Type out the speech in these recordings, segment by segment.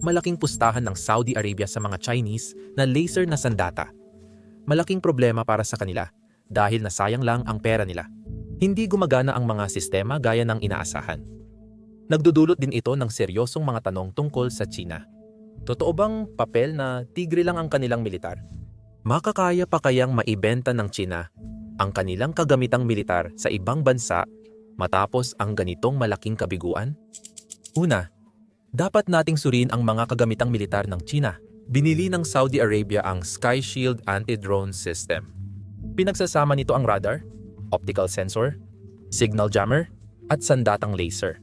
malaking pustahan ng Saudi Arabia sa mga Chinese na laser na sandata. Malaking problema para sa kanila dahil nasayang lang ang pera nila. Hindi gumagana ang mga sistema gaya ng inaasahan. Nagdudulot din ito ng seryosong mga tanong tungkol sa China. Totoo bang papel na tigre lang ang kanilang militar? Makakaya pa kayang maibenta ng China ang kanilang kagamitang militar sa ibang bansa matapos ang ganitong malaking kabiguan? Una, dapat nating suriin ang mga kagamitang militar ng China. Binili ng Saudi Arabia ang Sky Shield anti-drone system. Pinagsasama nito ang radar, optical sensor, signal jammer, at sandatang laser.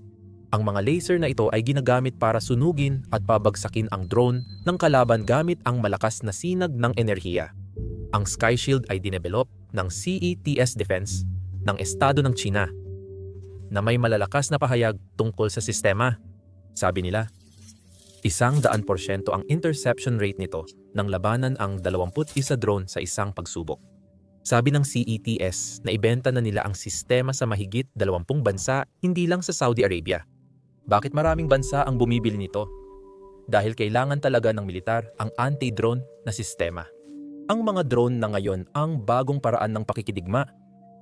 Ang mga laser na ito ay ginagamit para sunugin at pabagsakin ang drone ng kalaban gamit ang malakas na sinag ng enerhiya. Ang Sky Shield ay dinevelop ng CETS Defense ng Estado ng China na may malalakas na pahayag tungkol sa sistema. Sabi nila, isang daan porsyento ang interception rate nito nang labanan ang 21 drone sa isang pagsubok. Sabi ng CETS na ibenta na nila ang sistema sa mahigit 20 bansa hindi lang sa Saudi Arabia. Bakit maraming bansa ang bumibili nito? Dahil kailangan talaga ng militar ang anti-drone na sistema. Ang mga drone na ngayon ang bagong paraan ng pakikidigma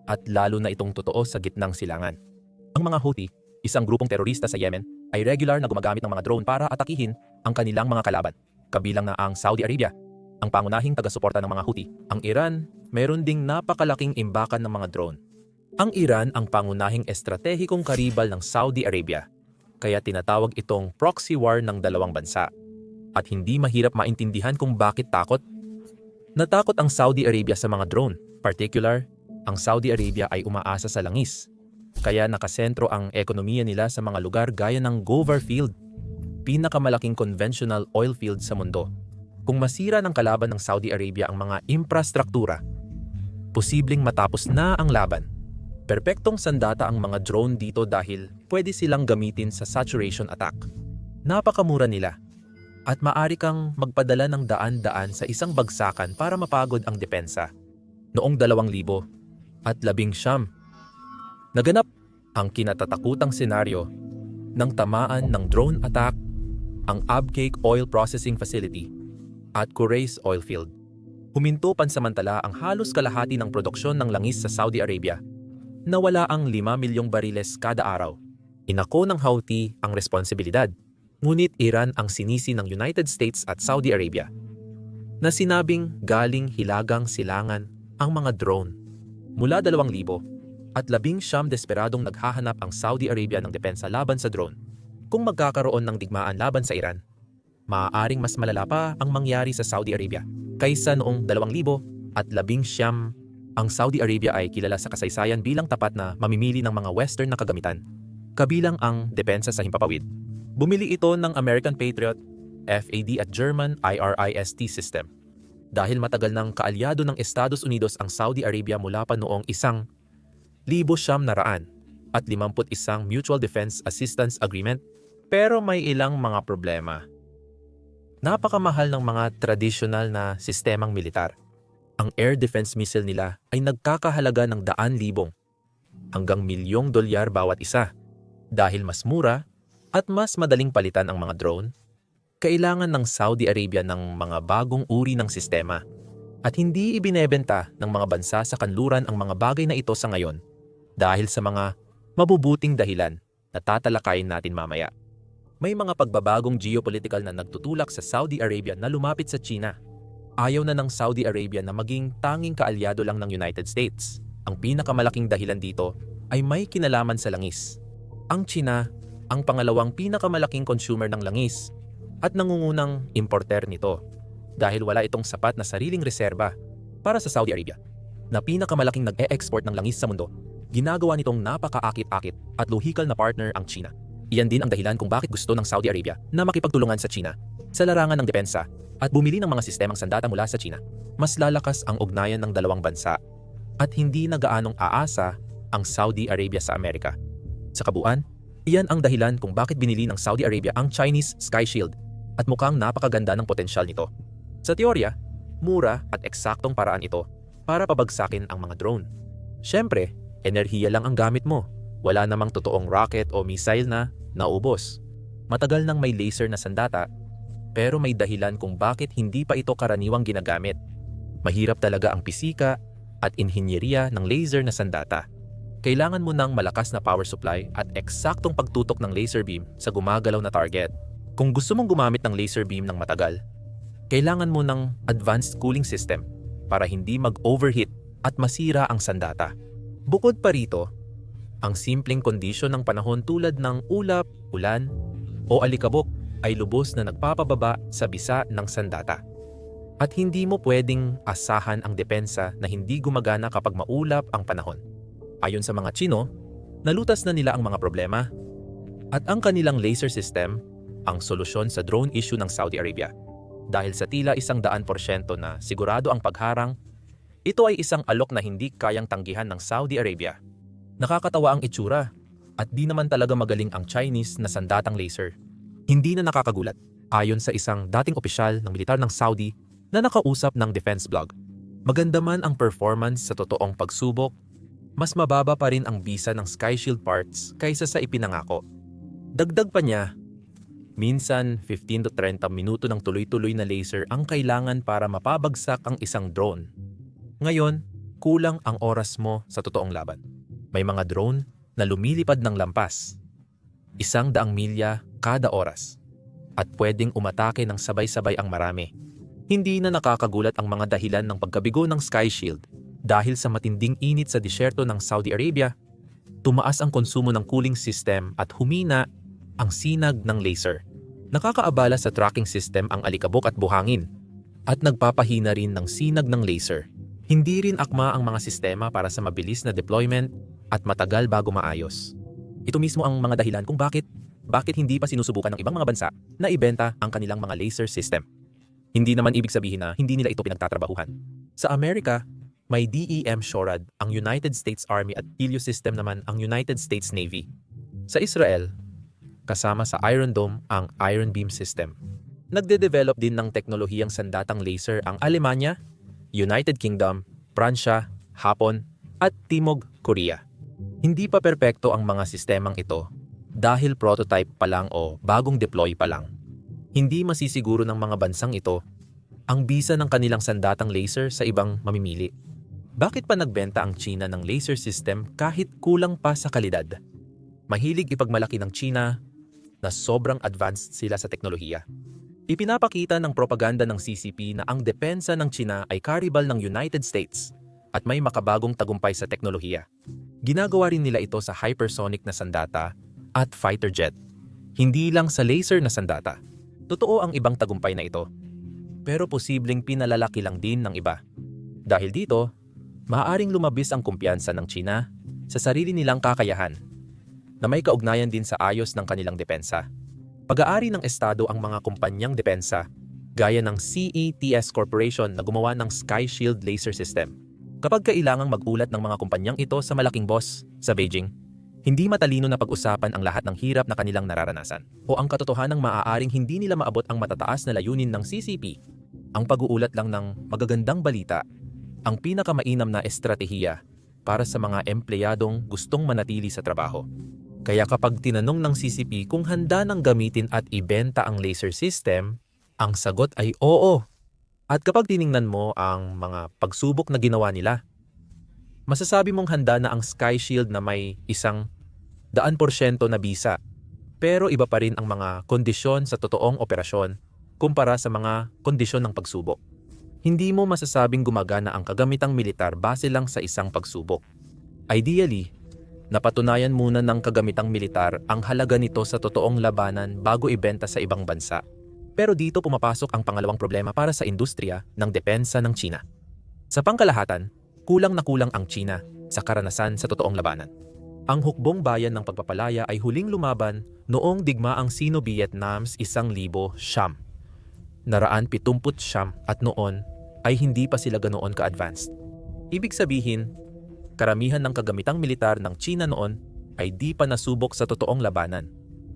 at lalo na itong totoo sa gitnang silangan. Ang mga Houthi, isang grupong terorista sa Yemen, ay regular na gumagamit ng mga drone para atakihin ang kanilang mga kalaban, kabilang na ang Saudi Arabia, ang pangunahing taga-suporta ng mga Houthi. Ang Iran, meron ding napakalaking imbakan ng mga drone. Ang Iran ang pangunahing estratehikong karibal ng Saudi Arabia kaya tinatawag itong proxy war ng dalawang bansa. At hindi mahirap maintindihan kung bakit takot. Natakot ang Saudi Arabia sa mga drone, particular, ang Saudi Arabia ay umaasa sa langis. Kaya nakasentro ang ekonomiya nila sa mga lugar gaya ng Govar Field, pinakamalaking conventional oil field sa mundo. Kung masira ng kalaban ng Saudi Arabia ang mga infrastruktura, posibleng matapos na ang laban. Perpektong sandata ang mga drone dito dahil pwede silang gamitin sa saturation attack. Napakamura nila at maari kang magpadala ng daan-daan sa isang bagsakan para mapagod ang depensa. Noong 2000 at labing siyam, naganap ang kinatatakutang senaryo ng tamaan ng drone attack ang Abcake Oil Processing Facility at Kureis Oil Field. Huminto pansamantala ang halos kalahati ng produksyon ng langis sa Saudi Arabia nawala ang 5 milyong bariles kada araw. Inako ng Houthi ang responsibilidad, ngunit Iran ang sinisi ng United States at Saudi Arabia na sinabing galing hilagang silangan ang mga drone. Mula 2,000 at labing siyam desperadong naghahanap ang Saudi Arabia ng depensa laban sa drone. Kung magkakaroon ng digmaan laban sa Iran, maaaring mas malala pa ang mangyari sa Saudi Arabia kaysa noong 2,000 at labing siyam ang Saudi Arabia ay kilala sa kasaysayan bilang tapat na mamimili ng mga Western na kagamitan, kabilang ang depensa sa himpapawid. Bumili ito ng American Patriot, FAD at German IRIST system. Dahil matagal ng kaalyado ng Estados Unidos ang Saudi Arabia mula pa noong isang libo siyam na raan at 51 Mutual Defense Assistance Agreement pero may ilang mga problema. Napakamahal ng mga tradisyonal na sistemang militar ang air defense missile nila ay nagkakahalaga ng daan libong hanggang milyong dolyar bawat isa. Dahil mas mura at mas madaling palitan ang mga drone, kailangan ng Saudi Arabia ng mga bagong uri ng sistema at hindi ibinebenta ng mga bansa sa kanluran ang mga bagay na ito sa ngayon dahil sa mga mabubuting dahilan na tatalakayin natin mamaya. May mga pagbabagong geopolitical na nagtutulak sa Saudi Arabia na lumapit sa China ayaw na ng Saudi Arabia na maging tanging kaalyado lang ng United States. Ang pinakamalaking dahilan dito ay may kinalaman sa langis. Ang China ang pangalawang pinakamalaking consumer ng langis at nangungunang importer nito dahil wala itong sapat na sariling reserba para sa Saudi Arabia na pinakamalaking nag-e-export ng langis sa mundo. Ginagawa nitong napakaakit-akit at luhikal na partner ang China. Iyan din ang dahilan kung bakit gusto ng Saudi Arabia na makipagtulungan sa China sa larangan ng depensa at bumili ng mga sistemang sandata mula sa China, mas lalakas ang ugnayan ng dalawang bansa at hindi na gaanong aasa ang Saudi Arabia sa Amerika. Sa kabuuan, iyan ang dahilan kung bakit binili ng Saudi Arabia ang Chinese Sky Shield at mukhang napakaganda ng potensyal nito. Sa teorya, mura at eksaktong paraan ito para pabagsakin ang mga drone. Siyempre, enerhiya lang ang gamit mo. Wala namang totoong rocket o missile na naubos. Matagal nang may laser na sandata Pero may dahilan kung bakit hindi pa ito karaniwang ginagamit. Mahirap talaga ang pisika at inhinyeriya ng laser na sandata. Kailangan mo ng malakas na power supply at eksaktong pagtutok ng laser beam sa gumagalaw na target. Kung gusto mong gumamit ng laser beam ng matagal, kailangan mo ng advanced cooling system para hindi mag-overheat at masira ang sandata. Bukod pa rito, ang simpleng kondisyon ng panahon tulad ng ulap, ulan, o alikabok ay lubos na nagpapababa sa bisa ng sandata. At hindi mo pwedeng asahan ang depensa na hindi gumagana kapag maulap ang panahon. Ayon sa mga Chino, nalutas na nila ang mga problema at ang kanilang laser system ang solusyon sa drone issue ng Saudi Arabia. Dahil sa tila isang daan porsyento na sigurado ang pagharang, ito ay isang alok na hindi kayang tanggihan ng Saudi Arabia. Nakakatawa ang itsura at di naman talaga magaling ang Chinese na sandatang laser. Hindi na nakakagulat, ayon sa isang dating opisyal ng militar ng Saudi na nakausap ng defense blog. Maganda man ang performance sa totoong pagsubok, mas mababa pa rin ang bisa ng Sky Shield parts kaysa sa ipinangako. Dagdag pa niya, minsan 15 to 30 minuto ng tuloy-tuloy na laser ang kailangan para mapabagsak ang isang drone. Ngayon, kulang ang oras mo sa totoong laban. May mga drone na lumilipad ng lampas. Isang daang milya kada oras. At pwedeng umatake ng sabay-sabay ang marami. Hindi na nakakagulat ang mga dahilan ng pagkabigo ng Sky Shield dahil sa matinding init sa disyerto ng Saudi Arabia, tumaas ang konsumo ng cooling system at humina ang sinag ng laser. Nakakaabala sa tracking system ang alikabok at buhangin at nagpapahina rin ng sinag ng laser. Hindi rin akma ang mga sistema para sa mabilis na deployment at matagal bago maayos. Ito mismo ang mga dahilan kung bakit bakit hindi pa sinusubukan ng ibang mga bansa na ibenta ang kanilang mga laser system. Hindi naman ibig sabihin na hindi nila ito pinagtatrabahuhan. Sa Amerika, may DEM SHORAD ang United States Army at Helios System naman ang United States Navy. Sa Israel, kasama sa Iron Dome ang Iron Beam System. Nagde-develop din ng teknolohiyang sandatang laser ang Alemanya, United Kingdom, Pransya, Hapon, at Timog Korea. Hindi pa perpekto ang mga sistemang ito dahil prototype pa lang o bagong deploy pa lang. Hindi masisiguro ng mga bansang ito ang bisa ng kanilang sandatang laser sa ibang mamimili. Bakit pa nagbenta ang China ng laser system kahit kulang pa sa kalidad? Mahilig ipagmalaki ng China na sobrang advanced sila sa teknolohiya. Ipinapakita ng propaganda ng CCP na ang depensa ng China ay karibal ng United States at may makabagong tagumpay sa teknolohiya. Ginagawa rin nila ito sa hypersonic na sandata at fighter jet. Hindi lang sa laser na sandata. Totoo ang ibang tagumpay na ito. Pero posibleng pinalalaki lang din ng iba. Dahil dito, maaaring lumabis ang kumpiyansa ng China sa sarili nilang kakayahan na may kaugnayan din sa ayos ng kanilang depensa. Pag-aari ng Estado ang mga kumpanyang depensa gaya ng CETS Corporation na gumawa ng Sky Shield laser system Kapag kailangang magulat ng mga kumpanyang ito sa malaking boss sa Beijing, hindi matalino na pag-usapan ang lahat ng hirap na kanilang nararanasan o ang katotohanang maaaring hindi nila maabot ang matataas na layunin ng CCP. Ang pag-uulat lang ng magagandang balita, ang pinakamainam na estratehiya para sa mga empleyadong gustong manatili sa trabaho. Kaya kapag tinanong ng CCP kung handa nang gamitin at ibenta ang laser system, ang sagot ay oo. At kapag tiningnan mo ang mga pagsubok na ginawa nila, masasabi mong handa na ang Sky Shield na may isang daan porsyento na bisa. Pero iba pa rin ang mga kondisyon sa totoong operasyon kumpara sa mga kondisyon ng pagsubok. Hindi mo masasabing gumagana ang kagamitang militar base lang sa isang pagsubok. Ideally, napatunayan muna ng kagamitang militar ang halaga nito sa totoong labanan bago ibenta sa ibang bansa. Pero dito pumapasok ang pangalawang problema para sa industriya ng depensa ng China. Sa pangkalahatan, kulang na kulang ang China sa karanasan sa totoong labanan. Ang hukbong bayan ng pagpapalaya ay huling lumaban noong digmaang Sino-Vietnams isang libo siyam. Naraan pitumput siyam at noon ay hindi pa sila ganoon ka-advanced. Ibig sabihin, karamihan ng kagamitang militar ng China noon ay di pa nasubok sa totoong labanan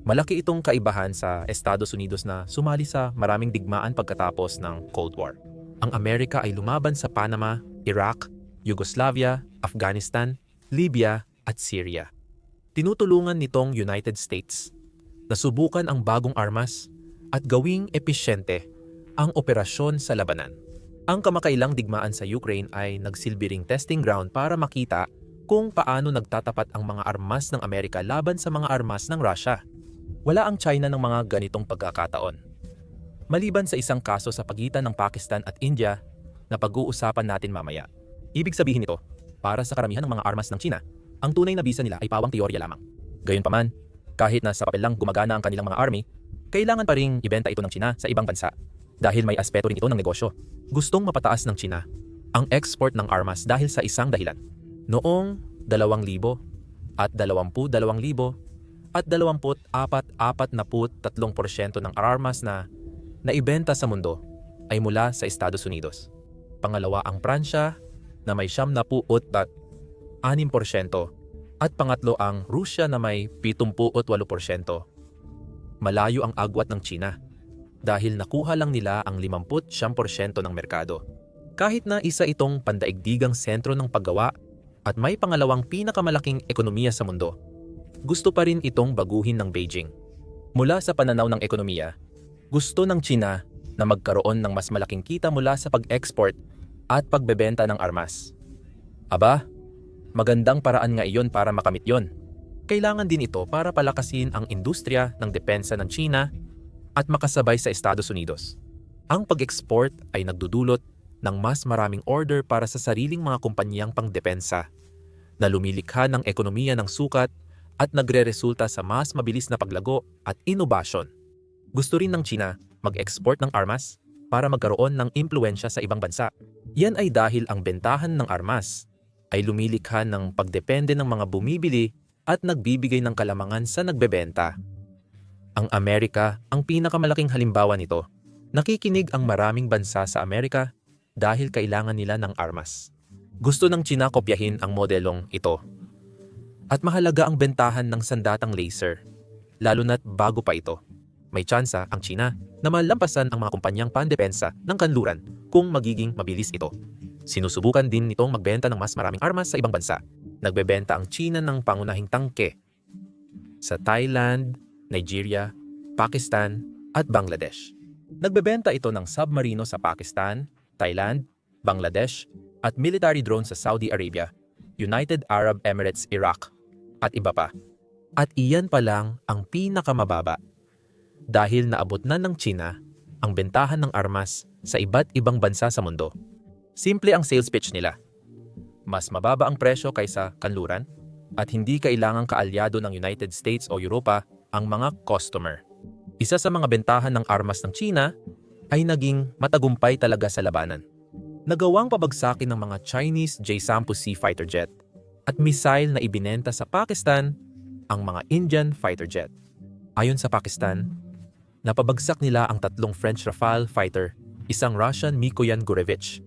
Malaki itong kaibahan sa Estados Unidos na sumali sa maraming digmaan pagkatapos ng Cold War. Ang Amerika ay lumaban sa Panama, Iraq, Yugoslavia, Afghanistan, Libya at Syria. Tinutulungan nitong United States. Nasubukan ang bagong armas at gawing episyente ang operasyon sa labanan. Ang kamakailang digmaan sa Ukraine ay nagsilbi ring testing ground para makita kung paano nagtatapat ang mga armas ng Amerika laban sa mga armas ng Russia. Wala ang China ng mga ganitong pagkakataon. Maliban sa isang kaso sa pagitan ng Pakistan at India na pag-uusapan natin mamaya. Ibig sabihin nito, para sa karamihan ng mga armas ng China, ang tunay na bisa nila ay pawang teorya lamang. Gayunpaman, kahit na sa papel lang gumagana ang kanilang mga army, kailangan pa ring ibenta ito ng China sa ibang bansa dahil may aspeto rin ito ng negosyo. Gustong mapataas ng China ang export ng armas dahil sa isang dahilan. Noong 2,000 at 22,000 at 24-43% ng armas na naibenta sa mundo ay mula sa Estados Unidos. Pangalawa ang Pransya na may 78% at pangatlo ang Rusya na may 78%. Malayo ang agwat ng China dahil nakuha lang nila ang 50% ng merkado. Kahit na isa itong pandaigdigang sentro ng paggawa at may pangalawang pinakamalaking ekonomiya sa mundo, gusto pa rin itong baguhin ng Beijing. Mula sa pananaw ng ekonomiya, gusto ng China na magkaroon ng mas malaking kita mula sa pag-export at pagbebenta ng armas. Aba, magandang paraan nga iyon para makamit yon. Kailangan din ito para palakasin ang industriya ng depensa ng China at makasabay sa Estados Unidos. Ang pag-export ay nagdudulot ng mas maraming order para sa sariling mga kumpanyang pangdepensa na lumilikha ng ekonomiya ng sukat at nagre-resulta sa mas mabilis na paglago at inobasyon. Gusto rin ng China mag-export ng armas para magkaroon ng impluensya sa ibang bansa. Yan ay dahil ang bentahan ng armas ay lumilikha ng pagdepende ng mga bumibili at nagbibigay ng kalamangan sa nagbebenta. Ang Amerika ang pinakamalaking halimbawa nito. Nakikinig ang maraming bansa sa Amerika dahil kailangan nila ng armas. Gusto ng China kopyahin ang modelong ito. At mahalaga ang bentahan ng sandatang laser, lalo na't bago pa ito. May tsansa ang China na malampasan ang mga kumpanyang pandepensa ng kanluran kung magiging mabilis ito. Sinusubukan din nitong magbenta ng mas maraming armas sa ibang bansa. Nagbebenta ang China ng pangunahing tangke sa Thailand, Nigeria, Pakistan at Bangladesh. Nagbebenta ito ng submarino sa Pakistan, Thailand, Bangladesh at military drone sa Saudi Arabia, United Arab Emirates, Iraq at iba pa. At iyan pa lang ang pinakamababa dahil naabot na ng China ang bentahan ng armas sa iba't ibang bansa sa mundo. Simple ang sales pitch nila. Mas mababa ang presyo kaysa kanluran at hindi kailangang kaalyado ng United States o Europa ang mga customer. Isa sa mga bentahan ng armas ng China ay naging matagumpay talaga sa labanan. Nagawang pabagsakin ng mga Chinese J-10C fighter jet at missile na ibinenta sa Pakistan ang mga Indian fighter jet. Ayon sa Pakistan, napabagsak nila ang tatlong French Rafale fighter, isang Russian Mikoyan Gurevich,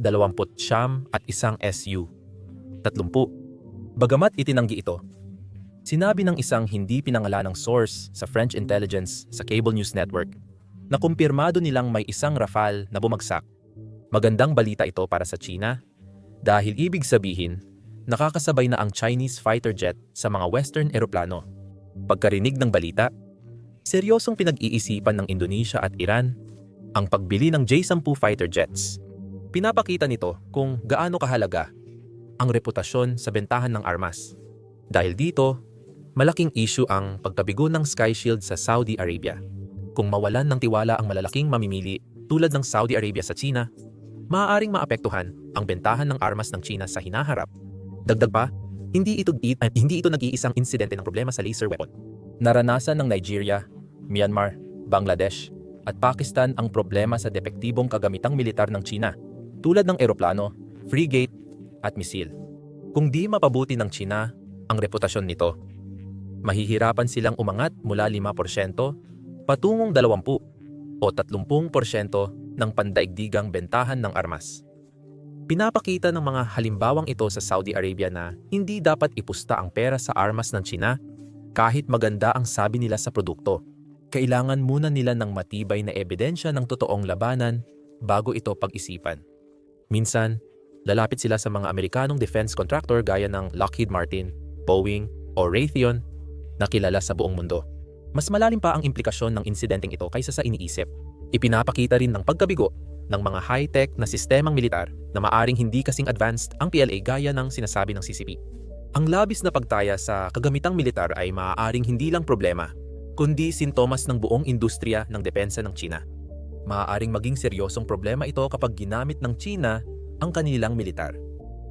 20 siyam at isang Su. 30. Bagamat itinanggi ito, Sinabi ng isang hindi pinangalanang source sa French intelligence sa cable news network na kumpirmado nilang may isang Rafale na bumagsak. Magandang balita ito para sa China dahil ibig sabihin nakakasabay na ang Chinese fighter jet sa mga western eroplano. Pagkarinig ng balita, seryosong pinag-iisipan ng Indonesia at Iran ang pagbili ng J-10 fighter jets. Pinapakita nito kung gaano kahalaga ang reputasyon sa bentahan ng armas. Dahil dito, malaking issue ang pagkabigo ng Sky Shield sa Saudi Arabia. Kung mawalan ng tiwala ang malalaking mamimili tulad ng Saudi Arabia sa China, maaaring maapektuhan ang bentahan ng armas ng China sa hinaharap. Dagdag pa, hindi ito, uh, hindi ito nag-iisang insidente ng problema sa laser weapon. Naranasan ng Nigeria, Myanmar, Bangladesh, at Pakistan ang problema sa depektibong kagamitang militar ng China tulad ng eroplano, frigate, at misil. Kung di mapabuti ng China ang reputasyon nito, mahihirapan silang umangat mula 5% patungong 20 o 30% ng pandaigdigang bentahan ng armas. Pinapakita ng mga halimbawang ito sa Saudi Arabia na hindi dapat ipusta ang pera sa armas ng China kahit maganda ang sabi nila sa produkto. Kailangan muna nila ng matibay na ebidensya ng totoong labanan bago ito pag-isipan. Minsan, lalapit sila sa mga Amerikanong defense contractor gaya ng Lockheed Martin, Boeing o Raytheon na kilala sa buong mundo. Mas malalim pa ang implikasyon ng insidenteng ito kaysa sa iniisip. Ipinapakita rin ng pagkabigo ng mga high-tech na sistemang militar na maaring hindi kasing advanced ang PLA gaya ng sinasabi ng CCP. Ang labis na pagtaya sa kagamitang militar ay maaaring hindi lang problema, kundi sintomas ng buong industriya ng depensa ng China. Maaaring maging seryosong problema ito kapag ginamit ng China ang kanilang militar.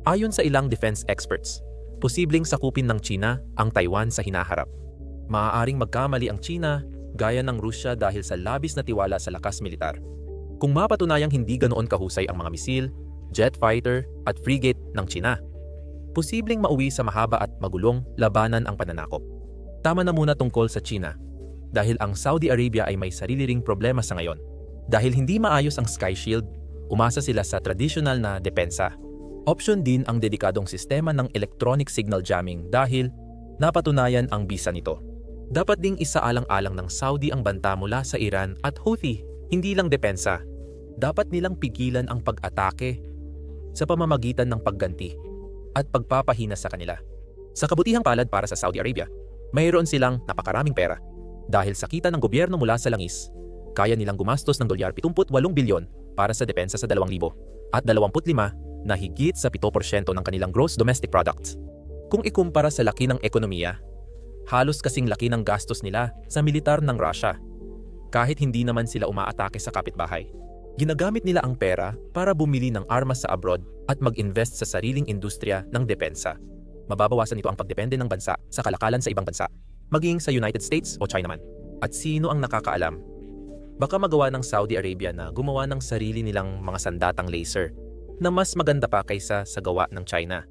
Ayon sa ilang defense experts, posibleng sakupin ng China ang Taiwan sa hinaharap. Maaaring magkamali ang China gaya ng Rusya dahil sa labis na tiwala sa lakas militar. Kung mapatunayang hindi ganoon kahusay ang mga misil, jet fighter at frigate ng China, posibleng mauwi sa mahaba at magulong labanan ang pananakop. Tama na muna tungkol sa China dahil ang Saudi Arabia ay may sarili ring problema sa ngayon. Dahil hindi maayos ang Sky Shield, umasa sila sa traditional na depensa. Option din ang dedikadong sistema ng electronic signal jamming dahil napatunayan ang bisa nito. Dapat ding isaalang-alang ng Saudi ang banta mula sa Iran at Houthi, hindi lang depensa. Dapat nilang pigilan ang pag-atake sa pamamagitan ng pagganti at pagpapahina sa kanila. Sa kabutihang palad para sa Saudi Arabia, mayroon silang napakaraming pera. Dahil sa kita ng gobyerno mula sa langis, kaya nilang gumastos ng dolyar 78 bilyon para sa depensa sa 2,000 at 25 na higit sa 7% ng kanilang gross domestic product. Kung ikumpara sa laki ng ekonomiya, halos kasing laki ng gastos nila sa militar ng Russia. Kahit hindi naman sila umaatake sa kapitbahay. Ginagamit nila ang pera para bumili ng armas sa abroad at mag-invest sa sariling industriya ng depensa. Mababawasan nito ang pagdepende ng bansa sa kalakalan sa ibang bansa, maging sa United States o China man. At sino ang nakakaalam? Baka magawa ng Saudi Arabia na gumawa ng sarili nilang mga sandatang laser na mas maganda pa kaysa sa gawa ng China.